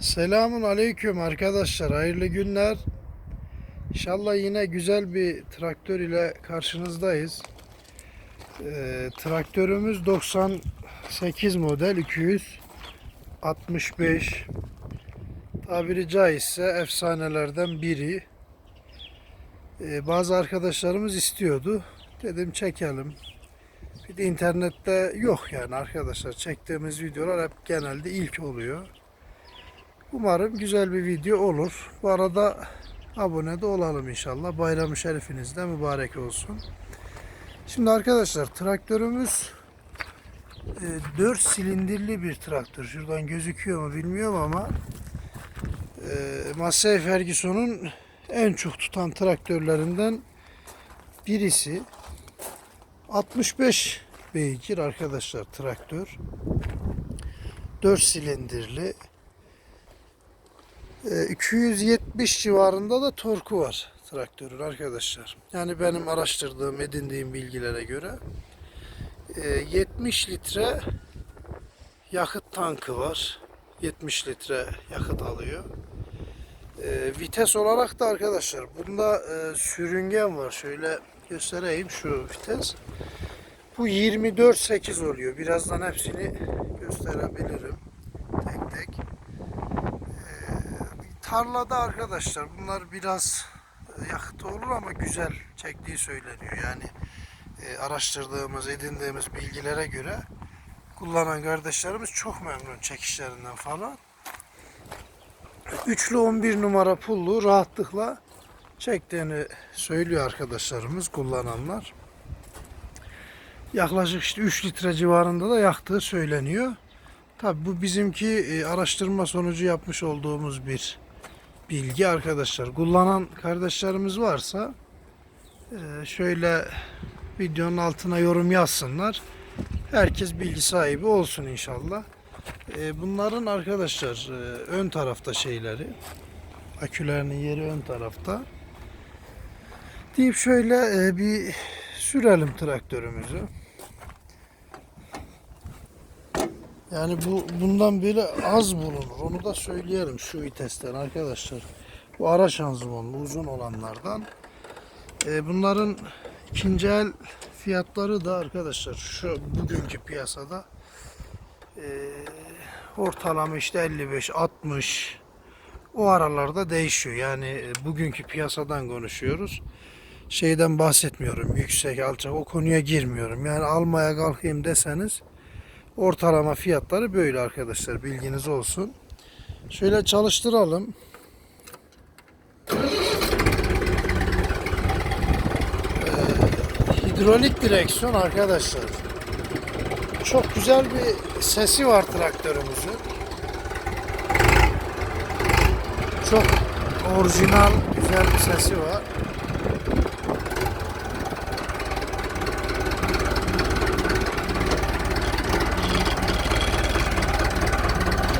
Selamun aleyküm arkadaşlar. Hayırlı günler. İnşallah yine güzel bir traktör ile karşınızdayız. Ee, traktörümüz 98 model 265. Tabiri caizse efsanelerden biri. Ee, bazı arkadaşlarımız istiyordu. Dedim çekelim. Bir de internette yok yani arkadaşlar. Çektiğimiz videolar hep genelde ilk oluyor. Umarım güzel bir video olur. Bu arada abone de olalım inşallah. Bayram-ı şerifiniz de mübarek olsun. Şimdi arkadaşlar traktörümüz 4 silindirli bir traktör. Şuradan gözüküyor mu bilmiyorum ama e, Massey Ferguson'un en çok tutan traktörlerinden birisi. 65 beygir arkadaşlar traktör. 4 silindirli. E, 270 civarında da torku var traktörün arkadaşlar. Yani benim araştırdığım, edindiğim bilgilere göre e, 70 litre yakıt tankı var. 70 litre yakıt alıyor. E, vites olarak da arkadaşlar bunda e, sürüngen var. Şöyle göstereyim şu vites. Bu 24.8 oluyor. Birazdan hepsini gösterebilirim. Tarlada arkadaşlar bunlar biraz e, yakıt olur ama güzel çektiği söyleniyor. Yani e, araştırdığımız, edindiğimiz bilgilere göre kullanan kardeşlerimiz çok memnun çekişlerinden falan. Üçlü 11 numara pullu rahatlıkla çektiğini söylüyor arkadaşlarımız, kullananlar. Yaklaşık işte 3 litre civarında da yaktığı söyleniyor. Tabi bu bizimki e, araştırma sonucu yapmış olduğumuz bir bilgi arkadaşlar. Kullanan kardeşlerimiz varsa e, şöyle videonun altına yorum yazsınlar. Herkes bilgi sahibi olsun inşallah. E, Bunların arkadaşlar e, ön tarafta şeyleri akülerinin yeri ön tarafta. Deyip şöyle bir sürelim traktörümüzü. Yani bu bundan böyle az bulunur. Onu da söyleyelim şu vitesten arkadaşlar. Bu ara şanzımanlı uzun olanlardan. E, bunların ikinci el fiyatları da arkadaşlar şu bugünkü piyasada e, ortalama işte 55 60 o aralarda değişiyor. Yani e, bugünkü piyasadan konuşuyoruz. Şeyden bahsetmiyorum. Yüksek, alçak o konuya girmiyorum. Yani almaya kalkayım deseniz ortalama fiyatları böyle arkadaşlar. Bilginiz olsun. Şöyle çalıştıralım. Ee, hidrolik direksiyon arkadaşlar. Çok güzel bir sesi var traktörümüzün. Çok orijinal güzel bir sesi var.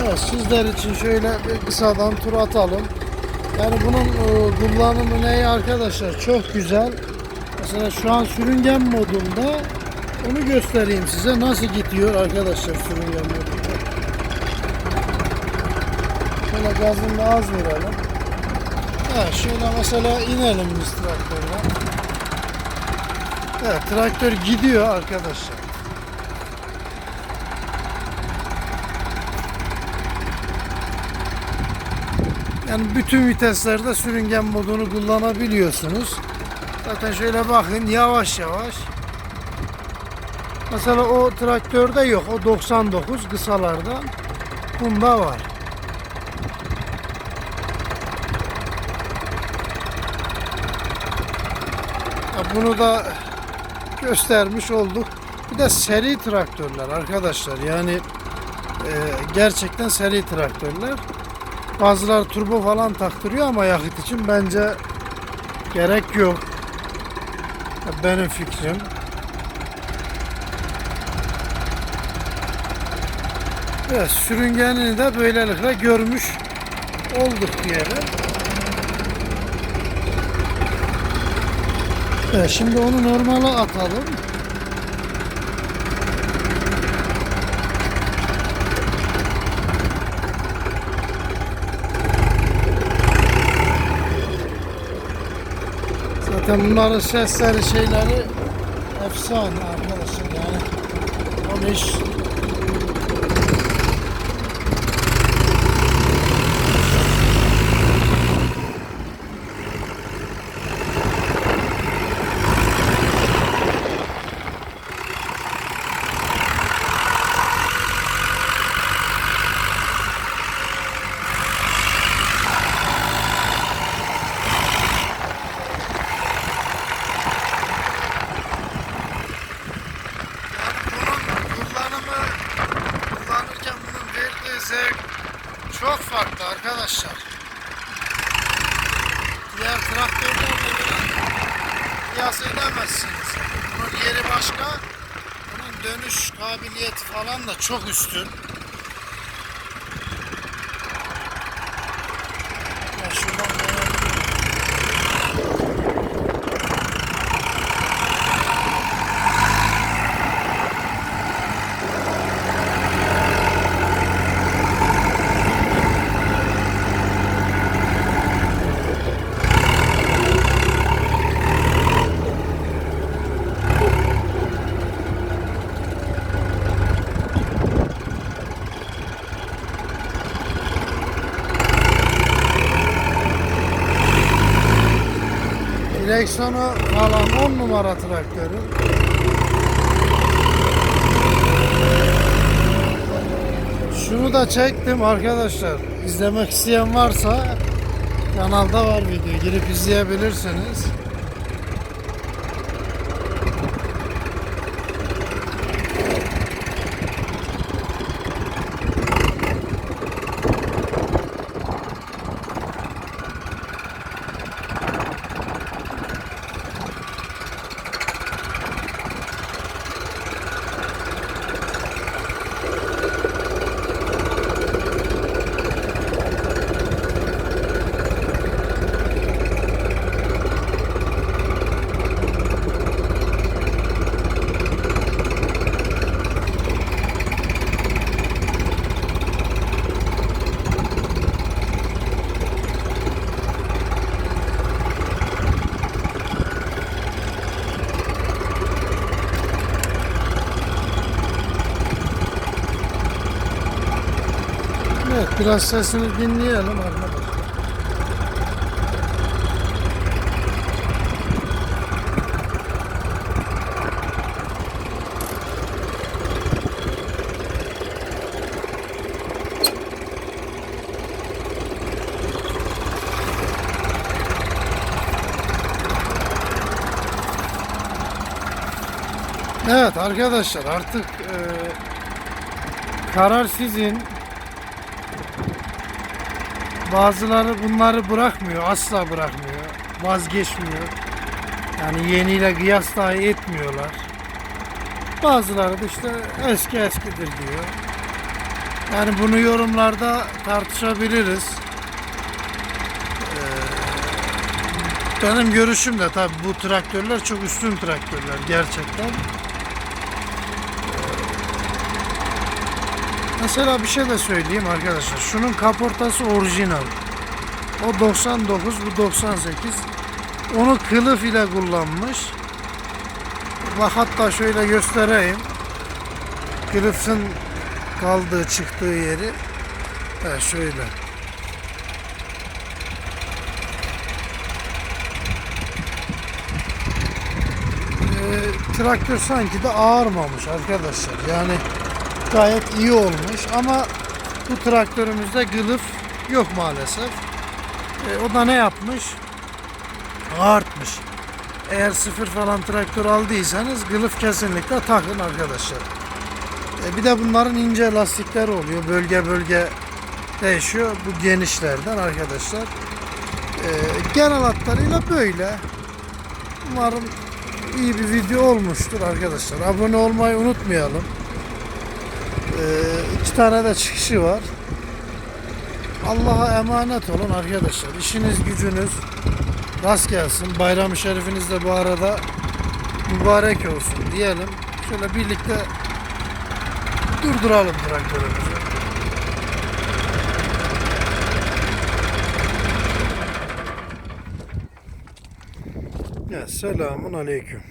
Evet, sizler için şöyle bir kısadan tur atalım. Yani bunun e, kullanımı ne arkadaşlar çok güzel. Mesela şu an sürüngen modunda onu göstereyim size nasıl gidiyor arkadaşlar sürüngen modunda. Şöyle gazını az verelim. Evet, şöyle mesela inelim biz traktörden. Evet traktör gidiyor arkadaşlar. Yani bütün viteslerde sürüngen modunu kullanabiliyorsunuz. Zaten şöyle bakın yavaş yavaş. Mesela o traktörde yok. O 99 kısalarda. Bunda var. Bunu da göstermiş olduk. Bir de seri traktörler arkadaşlar. Yani e, gerçekten seri traktörler. Bazıları turbo falan taktırıyor ama yakıt için bence gerek yok. Benim fikrim. Evet, sürüngenini de böylelikle görmüş olduk diyelim. Evet, şimdi onu normale atalım. Zaten bunların sesleri şeyleri efsane arkadaşlar yani. O iş bunun kullanımı kullanırken bunun verdiği zevk çok farklı arkadaşlar. Diğer traktörlerle bile kıyas edemezsiniz. Bunun yeri başka. Bunun dönüş kabiliyeti falan da çok üstün. Direksiyonu falan 10 numara traktörün. Şunu da çektim arkadaşlar. İzlemek isteyen varsa kanalda var video. Girip izleyebilirsiniz. Evet biraz sesini dinleyelim arkadaşlar. Evet arkadaşlar artık e, karar sizin. Bazıları bunları bırakmıyor, asla bırakmıyor, vazgeçmiyor. Yani yeniyle kıyas dahi etmiyorlar. Bazıları da işte eski eskidir diyor. Yani bunu yorumlarda tartışabiliriz. Ee, benim görüşüm de tabi bu traktörler çok üstün traktörler gerçekten. Mesela bir şey de söyleyeyim arkadaşlar. Şunun kaportası orijinal. O 99, bu 98. Onu kılıf ile kullanmış. Bak hatta şöyle göstereyim. Kılıfın kaldığı, çıktığı yeri. Ha şöyle. Ee, traktör sanki de ağırmamış arkadaşlar. Yani gayet iyi olmuş ama bu traktörümüzde kılıf yok maalesef. E, o da ne yapmış? Ağartmış. Eğer sıfır falan traktör aldıysanız kılıf kesinlikle takın arkadaşlar. E, bir de bunların ince lastikleri oluyor. Bölge bölge değişiyor. Bu genişlerden arkadaşlar. E, genel hatlarıyla böyle. Umarım iyi bir video olmuştur arkadaşlar. Abone olmayı unutmayalım. Ee, iki tane de çıkışı var. Allah'a emanet olun arkadaşlar. İşiniz gücünüz rast gelsin. Bayram-ı Şerifiniz de bu arada mübarek olsun diyelim. Şöyle birlikte durduralım traktörümüzü. Ya, selamun aleyküm.